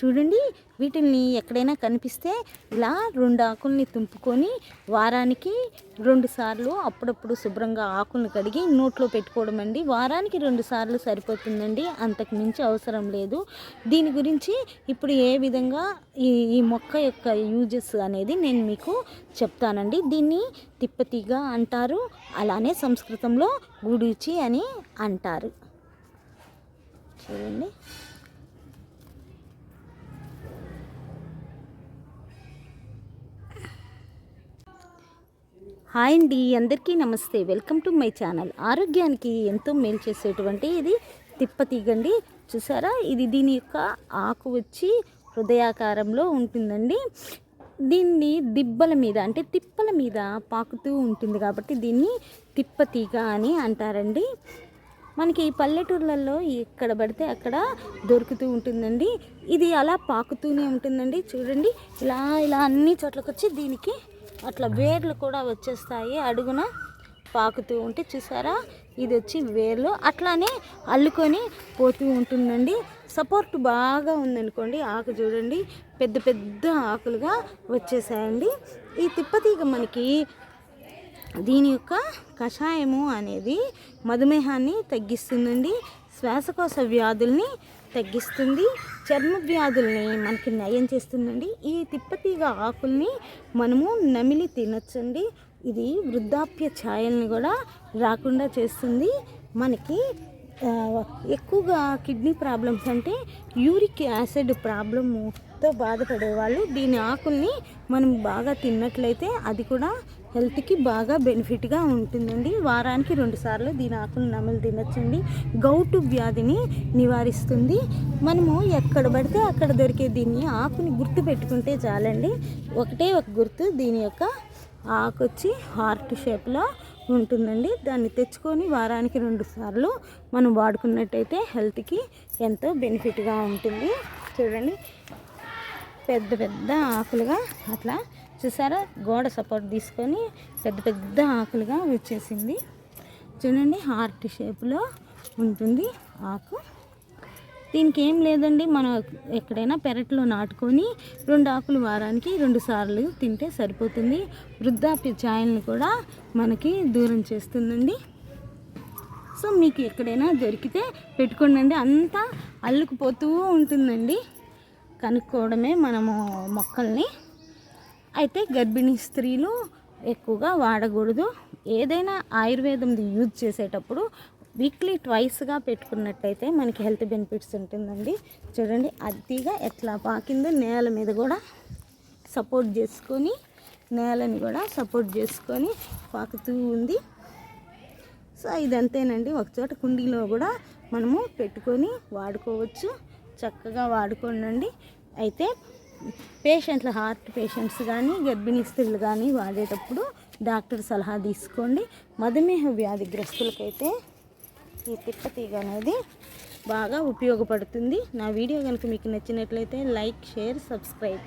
చూడండి. వీటిని ఎక్కడైనా కనిపిస్తే ఇలా రెండు ఆకుల్ని తుంపుకొని వారానికి రెండు సార్లు అప్పుడప్పుడు శుభ్రంగా ఆకుల్ని కడిగి నోట్లో పెట్టుకోవడం అండి. వారానికి రెండు సార్లు సరిపోతుందండి. అంతకు మించి అవసరం లేదు. దీని గురించి ఇప్పుడు ఏ విధంగా ఈ ఈ మొక్క యొక్క యూజెస్ అనేది నేను మీకు చెప్తానండి. దీన్ని తిప్పతీగ అంటారు. అలానే సంస్కృతంలో గుడిచి అని అంటారు. చూడండి. హాయ్ అండి అందరికీ నమస్తే. Welcome to my channel. ఆరోగ్యానికి ఎంతో మేలు చేసేటువంటి ఇది తిప్పతీగండి. చూసారా? ఇది దీని యొక్క ఆకు వచ్చి హృదయాకారంలో ఉంటుందండి. దీన్ని దిబ్బల మీద అంటే తిప్పల మీద పాకుతూ ఉంటుంది కాబట్టి దీన్ని తిప్పతీగ అని అంటారండి. మనకి ఈ పల్లెటూర్లలో ఎక్కడ పడితే అక్కడ దొరుకుతూ ఉంటుందండి. ఇది అలా పాకుతూనే ఉంటుందండి. చూడండి ఇలా ఇలా అన్ని చోట్లకి వచ్చి దీనికి అట్లా వేర్లు కూడా వచ్చేస్తాయి. అడుగున పాకుతూ ఉంటే చూసారా? ఇది వచ్చి వేర్లు. అట్లానే అల్లుకొని పోతూ ఉంటుందండి. సపోర్ట్ బాగా ఉందనుకోండి ఆకు చూడండి. పెద్ద పెద్ద ఆకులుగా వచ్చేసాయండి. ఈ తిప్పతీగ మనకి దీని యొక్క కషాయము అనేది మధుమేహాన్ని తగ్గిస్తుందండి. శ్వాసకోశ వ్యాధుల్ని తగ్గిస్తుంది. చర్మ వ్యాధుల్ని మనకి నయం చేస్తుందండి. ఈ తిప్పతీగ ఆకుల్ని మనము నమిలి తినొచ్చండి. ఇది వృద్ధాప్య ఛాయల్ని కూడా రాకుండా చేస్తుంది. మనకి ఎక్కువగా కిడ్నీ ప్రాబ్లమ్స్ అంటే యూరిక్ యాసిడ్ ప్రాబ్లమ్తో బాధపడే వాళ్ళు దీని ఆకుల్ని మనం బాగా తిన్నట్లయితే అది కూడా హెల్త్కి బాగా బెనిఫిట్గా ఉంటుందండి. వారానికి రెండుసార్లు దీని ఆకులు నమలు తినచ్చండి. గౌటు వ్యాధిని నివారిస్తుంది. మనము ఎక్కడ పడితే అక్కడ దొరికే దీన్ని ఆకుని గుర్తు పెట్టుకుంటే చాలండి. ఒకటే ఒక గుర్తు దీని యొక్క ఆకు వచ్చి హార్ట్ షేప్లో ఉంటుందండి. దాన్ని తెచ్చుకొని వారానికి రెండు సార్లు మనం వాడుకున్నట్టయితే హెల్త్కి ఎంతో బెనిఫిట్గా ఉంటుంది. చూడండి పెద్ద పెద్ద ఆకులుగా అట్లా చూసారా? గోడ సపోర్ట్ తీసుకొని పెద్ద పెద్ద ఆకులుగా వచ్చేసింది. చూడండి హార్ట్ షేప్లో ఉంటుంది ఆకు. దీనికి ఏం లేదండి మనం ఎక్కడైనా పెరట్లో నాటుకొని రెండు ఆకులు వారానికి రెండు సార్లు తింటే సరిపోతుంది. వృద్ధాప్య ఛాయల్ని కూడా మనకి దూరం చేస్తుందండి. సో మీకు ఎక్కడైనా దొరికితే పెట్టుకోండి అంతా అల్లుకుపోతూ ఉంటుందండి. కనుక్కోవడమే మనము మొక్కల్ని. అయితే గర్భిణీ స్త్రీలు ఎక్కువగా వాడకూడదు. ఏదైనా ఆయుర్వేదంది యూజ్ చేసేటప్పుడు వీక్లీ ట్వైస్గా పెట్టుకున్నట్టయితే మనకి హెల్త్ బెనిఫిట్స్ ఉంటుందండి. చూడండి అతిగా ఎట్లా పాకిందో నేల మీద కూడా సపోర్ట్ చేసుకొని నేలని కూడా సపోర్ట్ చేసుకొని పాకుతూ ఉంది. సో ఇదంతేనండి ఒకచోట కుండీలో కూడా మనము పెట్టుకొని వాడుకోవచ్చు. చక్కగా వాడుకోండి. అయితే పేషెంట్లు హార్ట్ పేషెంట్స్ కానీ గర్భిణీ స్త్రీలు కానీ వాడేటప్పుడు డాక్టర్ సలహా తీసుకోండి. మధుమేహ వ్యాధిగ్రస్తులకైతే ఈ తిప్పతీగ అనేది బాగా ఉపయోగపడుతుంది. నా వీడియో కనుక మీకు నచ్చినట్లయితే లైక్ షేర్ సబ్స్క్రైబ్.